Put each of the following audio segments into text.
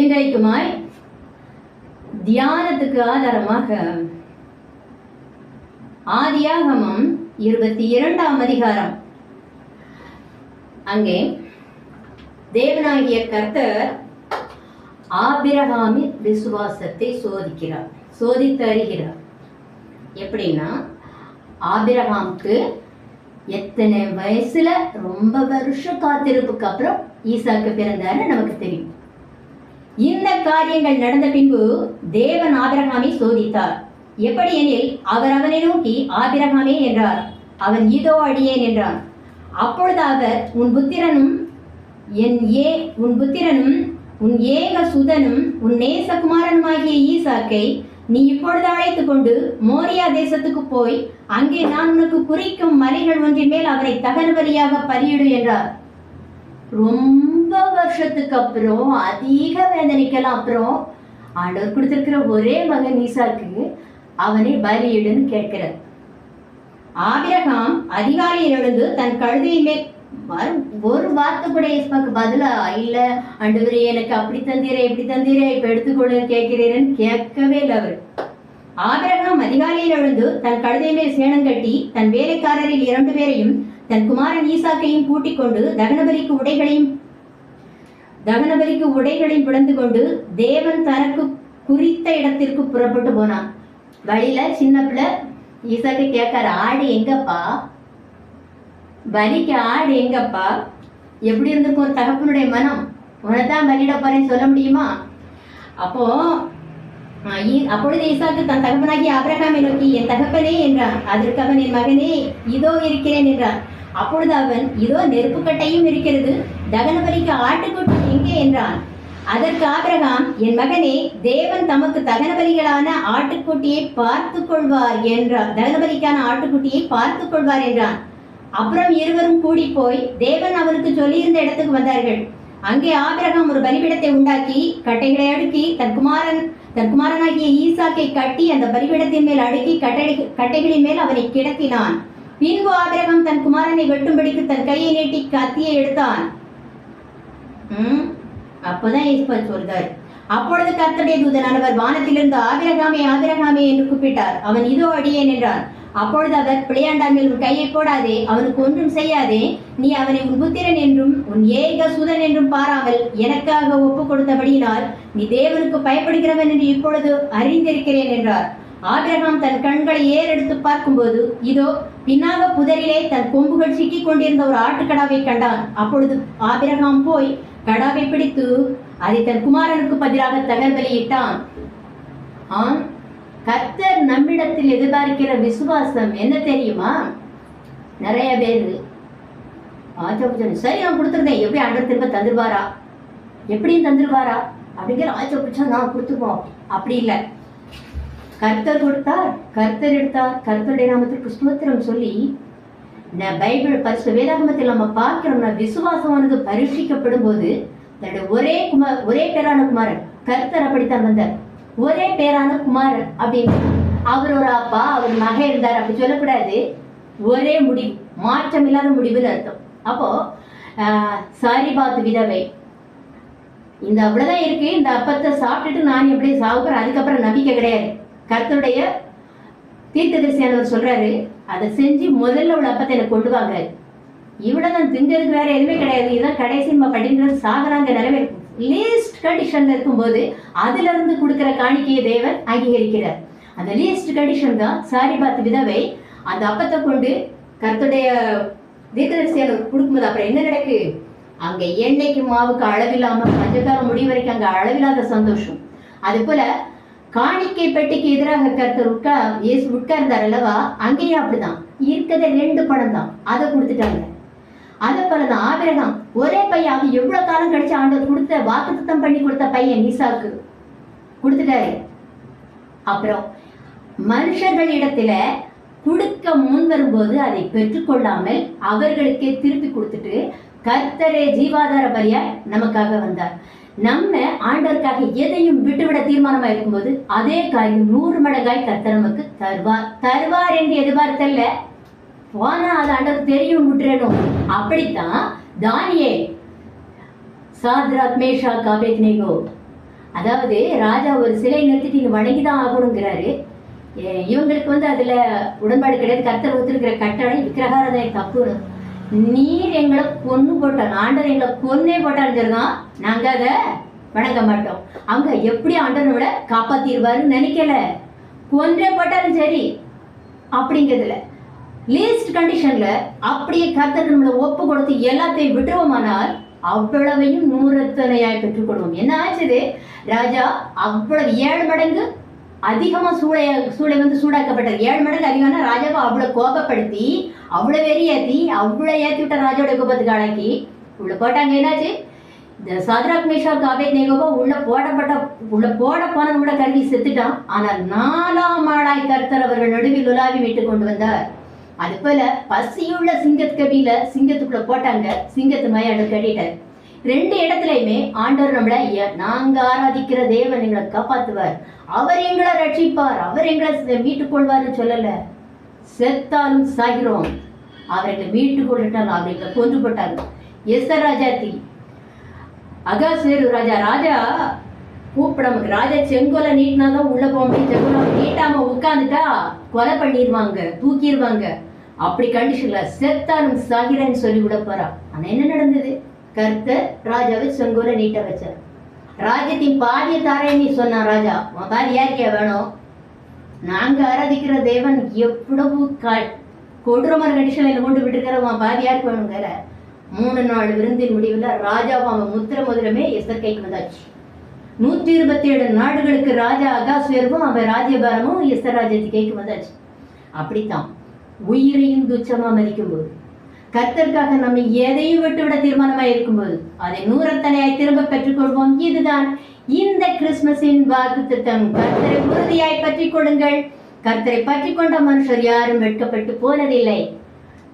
இன்றைக்குமாய் தியானத்துக்கு ஆதாரமாக ஆதியாகமம் இருபத்தி இரண்டாம் அதிகாரம். அங்கே தேவனாகிய கர்த்தர் ஆபிரகாமின் விசுவாசத்தை சோதிக்கிறார் சோதித்து அறிகிறார். எப்படின்னா ஆபிரகாமுக்கு எத்தனை வயசுல ரொம்ப வருஷ காத்திருப்புக்கு அப்புறம் ஈசாக்கு பிறந்தாரு நமக்கு தெரியும். இந்த காரியங்கள் நடந்த பின்பு தேவன் ஆபிரகாமை சோதித்தார். எப்படி எனில் அவர் அவனை நோக்கி ஆபிரகாமே என்றார். அவன் இதோ அடியேன் என்றான். அப்பொழுது அவர் உன் புத்திரனும் என் ஏ உன் புத்திரனும் உன் ஏக சுதனும் உன் நேசகுமாரனுமாகிய ஈசாக்கை நீ இப்பொழுது அழைத்து கொண்டு மோரியா தேசத்துக்கு போய் அங்கே நான் உனக்கு குறிக்கும் மலைகள் ஒன்றின் மேல் அவரை தகன பலியாக பலியிடு என்றார். ரொம்ப வருஷத்துக்கு அப்புறம் அதிக வேதனைக்கெல்லாம் அப்புறம் ஆண்டவர் கொடுத்திருக்கிற ஒரே மகன் ஈசாக்கு அவனை பலியிடுன்னு கேட்கிறார். ஆபிரகாம் அதிகாலையில் எழுந்து தன் கழுதையின் ஒரு வார்த்தை கூட ஈஸ்மாக்கு பதிலா இல்ல. அண்டுவரே எனக்கு அப்படி தந்தீரே இப்படி தந்தீரே இப்ப எடுத்துக்கொள்ளு கேட்கிறீரன்னு கேட்கவே இல்லை அவர். ஆபிரகாம் அதிகாலையில் எழுந்து தன் கழுதை மேல் சேணம் கட்டி தன் வேலைக்காரரில் இரண்டு பேரையும் தன் குமாரன் ஈசாக்கையும் கூட்டிக் கொண்டு தகனபலிக்கு உடைகளையும் தகனபலிக்கு உடைகளையும் பிளந்து கொண்டு தேவன் தனக்கு குறித்த இடத்திற்கு புறப்பட்டு போனான். வழியில சின்ன பிள்ளை ஈசாக்கு கேட்காரு ஆடு எங்கப்பா? பலிக்கு ஆடு எங்கப்பா? எப்படி இருந்திருக்கும் ஒரு தகப்பனுடைய மனம்? உனதான் பலியிட போறேன்னு சொல்ல முடியுமா? அப்போ அப்பொழுது ஈசாக்கு தன் தகப்பனாகி ஆபிரகாமை நோக்கி என் தகப்பனே என்றான். அதற்கு அவன் என் மகனே இதோ இருக்கிறேன் என்றான். அப்பொழுது அவன் இதோ நெருப்புக்கட்டையும் இருக்கிறது. தகனபலிக்கு ஆட்டுக்குட்டி எங்கே என்றான். அதற்கு ஆபிரகாம் என் மகனே தேவன் தமக்கு தகனபலிகளான ஆட்டுக்குட்டியை பார்த்து கொள்வார் என்றார் தகனபலிக்கான ஆட்டுக்குட்டியை பார்த்து கொள்வார் என்றான். அப்புறம் இருவரும் கூடி போய் தேவன் அவனுக்கு சொல்லியிருந்த இடத்துக்கு வந்தார்கள். அங்கே ஆபிரகாம் ஒரு பலிபிடத்தை உண்டாக்கி கட்டைகளை அடுக்கி தன் குமாரன் தன் குமாரனாகிய ஈசாக்கை கட்டி அந்த பலிபிடத்தின் மேல் அடுக்கி கட்டை கட்டைகளின் மேல் அவனை கிடத்தினான். பின்பு ஆபிரகாம் தன் குமாரனை வெட்டும்படிக்கு தன் கையை நீட்டி கத்தியை எடுத்தான். ம், அப்போதான் ஈஸ்வா சொல்றார். அப்பொழுது கர்த்தருடைய தூதனானவர் வானத்திலிருந்து ஆபிரகாமே ஆபிரகாமே என்று கூப்பிட்டார். அவன் இதோ அடியேன் என்றான். அப்பொழுது அவர் பிள்ளையாண்டாமில் உன் கையை போடாதே அவனுக்கு ஒன்றும் செய்யாதே நீ அவனை உன் புத்திரன் என்றும் உன் ஏக சுதன் என்றும் பாராமல் எனக்காக ஒப்பு கொடுத்தபடியினால் நீ தேவனுக்கு பயப்படுகிறவன் என்று இப்பொழுது அறிந்திருக்கிறேன் என்றார். ஆபிரகாம் தன் கண்களை ஏறெடுத்து பார்க்கும்போது இதோ பின்னாக புதரிலே தன் கொம்புகள் சிக்கிக் கொண்டிருந்த ஒரு ஆட்டுக்கடாவை கண்டான். அப்பொழுது ஆபிரகாம் போய் கடாவை பிடித்து அதை தன் குமாரனுக்கு பதிலாக தகர்பலியிட்டான். ஆம் கர்த்தர் நம்மிடத்தில் எதிர்பார்க்கிற விசுவாசம் என்ன தெரியுமா? நிறைய பேர் ஆச்சோபுச்சன் சரி நான் கொடுத்துருந்தேன். எப்படி ஆண்டவர் திரும்ப தந்துருவாரா? எப்படியும் தந்துருவாரா? அப்படிங்கிற ஆச்சோபுச்சம் நான் கொடுத்துருவோம். அப்படி இல்லை. கர்த்தர் கொடுத்தார் கர்த்தர் எடுத்தார் கர்த்தருடைய நாமத்திற்கு ஸ்தோத்திரம் சொல்லி இந்த பைபிள் பரிசு வேதாகமத்தில் நம்ம பார்க்கிறோம்னா விசுவாசமானது பரீட்சிக்கப்படும் போது தன்னுடைய ஒரே குமார் ஒரே பேரான குமாரன் கர்த்தர் அப்படித்தான் வந்தார். ஒரே பேரான குமாரன் அப்படின்னு அவர் ஒரு அப்பா அவர் மகன் இருந்தார் அப்படி சொல்லக்கூடாது. ஒரே முடிவு மாற்றம் இல்லாத முடிவுன்னு அர்த்தம். அப்போ சாரி சாரிபாத் விதவை. இந்த அவ்வளவுதான் இருக்கு இந்த அப்பத்தை சாப்பிட்டுட்டு நான் எப்படி சாவுக்கிறேன் அதுக்கப்புறம் நம்பிக்கை கிடையாது. கர்த்தருடைய தீர்க்கதரிசியானவர் சொல்றாரு அதை செஞ்சு முதல்ல உள்ள அப்பத்தை எனக்கு கொண்டு வாங்க. இவ்வளவுதான் திங்கிறதுக்கு வேற எதுவுமே கிடையாது. இதுதான் கடைசி நம்ம படிக்கிறது சாகராங்க நிறைவேறும் லீஸ்ட் கண்டிஷன்ல இருக்கும்போது அதுல இருந்து கொடுக்கிற காணிக்கையை தேவன் அங்கீகரிக்கிறார். அந்த லீஸ்ட் கண்டிஷன் தான் சாரிபாத் விதவை அந்த அப்பத்தை கொண்டு கர்த்தருடைய தீர்க்கதரிசியானவர் கொடுக்கும்போது அப்புறம் என்ன நடக்கு? அங்க எண்ணெய்க்கு மாவுக்கு அளவில்லாம பஞ்சகாலம் முடிவு வரைக்கும் அங்க அளவில்லாத சந்தோஷம். அது போல காணிக்கை பெட்டிக்கு எதிராக கருத்தர் உட்கா இயேசு உட்கார்ந்தார் அல்லவா? அங்கேயும் அப்படிதான் இருக்கிறத ரெண்டு படம் தான் அதை கொடுத்துட்டாங்க. அதே போலதான் ஆபிரகாம். ஒரே பையன் அவன் எவ்வளவு காலம் கழிச்சு ஆண்டவர் கொடுத்த சுத்தம் பண்ணி கொடுத்த பையன் ஈசாக்கு. கொடுத்துட்டாரு. அப்புறம் மனுஷர்கள் இடத்துல கொடுக்க முன் வரும்போது அதை பெற்றுக்கொள்ளாமல் அவர்களுக்கே திருப்பி கொடுத்துட்டு கர்த்தரே ஜீவாதார பலியா நமக்காக வந்தார். நம்ம ஆண்டவருக்காக எதையும் விட்டுவிட தீர்மானமா இருக்கும்போது அதே காரியம் நூறு மடங்காய் கர்த்தர் நமக்கு தருவார். தருவார் என்று எதிர்பார்த்தல்ல. போனா அது ஆண்டவர் தெரியும் விட்டுறணும் அப்படித்தான் தானியே சாத்ராக் மேஷாக் அபேத்னேகோ அதாவது ராஜா ஒரு சிலை நிறுத்திட்டு நீங்க வணங்கிதான் ஆகணுங்கிறாரு. இவங்களுக்கு வந்து அதுல உடன்பாடு கிடையாது. கர்த்தர் ஒத்துருக்கிற கட்டளை விக்கிரகாரதனை தப்புன்னு. நீர் எங்களை கொன்னு போட்டார். ஆண்டர் எங்களை கொன்னே போட்டாலும் சரிதான் நாங்க அதை வணங்க மாட்டோம். அவங்க எப்படி ஆண்டவர் நம்மளை காப்பாத்திடுவாருன்னு நினைக்கல. கொன்றே போட்டாலும் சரி அப்படிங்கிறதுல லீஸ்ட் கண்டிஷன்ல அப்படியே கர்த்தர் நம்மளை ஒப்பு கொடுத்து எல்லாத்தையும் விட்டுருவோமானால் அவ்வளவையும் நூறத்தனையாய் பெற்றுக்கொள்வோம். என்ன ஆச்சுது? ராஜா அவ்வளவு ஏழு மடங்கு அதிகமாக சூளை சூளை வந்து சூடாக்கப்பட்டது. ஏழு மடங்கு அதிகமான ராஜாவை அவ்வளோ கோபப்படுத்தி அவ்வளோ வெறி அவ்வளோ ஏற்றி விட்டார் விட்ட ராஜாவோட கோபத்துக்கு ஆளாக்கி உள்ள போட்டாங்க. என்னாச்சு? இந்த சதுராக் மேஷா காபேத் நேகோபா உள்ள போடப்பட்ட உள்ள போட போனது கூட கருவி செத்துட்டான். ஆனால் நாலாம் ஆளாய் கர்த்தர் அவர்கள் நடுவில் உலாவி மீட்டு கொண்டு வந்தார். அது போல பசியுள்ள சிங்கத்து கவியில சிங்கத்துக்குள்ள போட்டாங்க. சிங்கத்து மயாடு கட்டிட்டார். ரெண்டு இடத்துலயுமே ஆண்டவர் நம்மளை நாங்க ஆராதிக்கிற தேவன் எங்களை காப்பாத்துவார். அவர் எங்களை ரட்சிப்பார். அவர் எங்களை மீட்டுக் கொள்வார்னு சொல்லல. செத்தாலும் சாகிறோம். அவர் எங்களை மீட்டு கொண்டுட்டாங்க அவர் எங்களை கொண்டு போட்டாங்க எஸ்தர் ராஜாத்தி அகாசேரு ராஜா ராஜா கூப்பிடம் ராஜா செங்கோலை நீட்டினாதான் உள்ள போக முடியும். செங்கோலை நீட்டாம உட்காந்துட்டா கொலை பண்ணிடுவாங்க தூக்கிடுவாங்க அப்படி கண்டிஷன்ல செத்தாலும் சாகிறேன்னு சொல்லி விட போறா. ஆனா என்ன நடந்தது? கர்த்தர் ராஜாவை செங்கோலை நீட்ட வச்சார். ராஜ்யத்தின் பாதிய தாரேன்னு சொன்னான் ராஜா உன் பாதி யாருக்கே வேணும். நாங்க ஆராதிக்கிற தேவன் எவ்வளவு க- கொடூரமான கண்டிஷன்ல கொண்டு விட்டுருக்கிற உன் பாதி யாருக்கு வேணுங்கிற மூணு நாள் விருந்தின் முடிவில் ராஜாவும் அவன் முத்திர முதலமே எஸ்தர் கைக்கு வந்தாச்சு. நூத்தி இருபத்தி ஏழு நாடுகளுக்கு ராஜா அகாஸ்வேர்வும் அவன் ராஜ்யபாரமும் எஸ்தர் ராஜ்யத்து கைக்கு வந்தாச்சு. அப்படித்தான் உயிரையும் துச்சமா மதிக்கும்போது கர்த்தருக்காக நம்ம எதையும் விட்டுவிட தீர்மானமா இருக்கும்போது அதை நூறத்தனையாய் திரும்ப பெற்றுக்கொள்வோம். இதுதான் இந்த கிறிஸ்துமஸின் வாக்கு திட்டம் கர்த்தரை உறுதியாய் பற்றி கொடுங்கள் கர்த்தரை பற்றி கொண்ட மனுஷர் யாரும் வெட்கப்பட்டு போனதில்லை.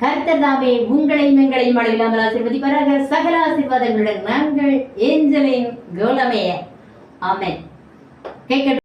கர்த்தர் தாமே உங்களையும் எங்களையும் அழையில்லாமல் ஆசிர்வதிப்பாராக. சகல ஆசிர்வாதங்களுடன் நாங்கள் ஏஞ்சலின் கோலமைய ஆமென். கேட்க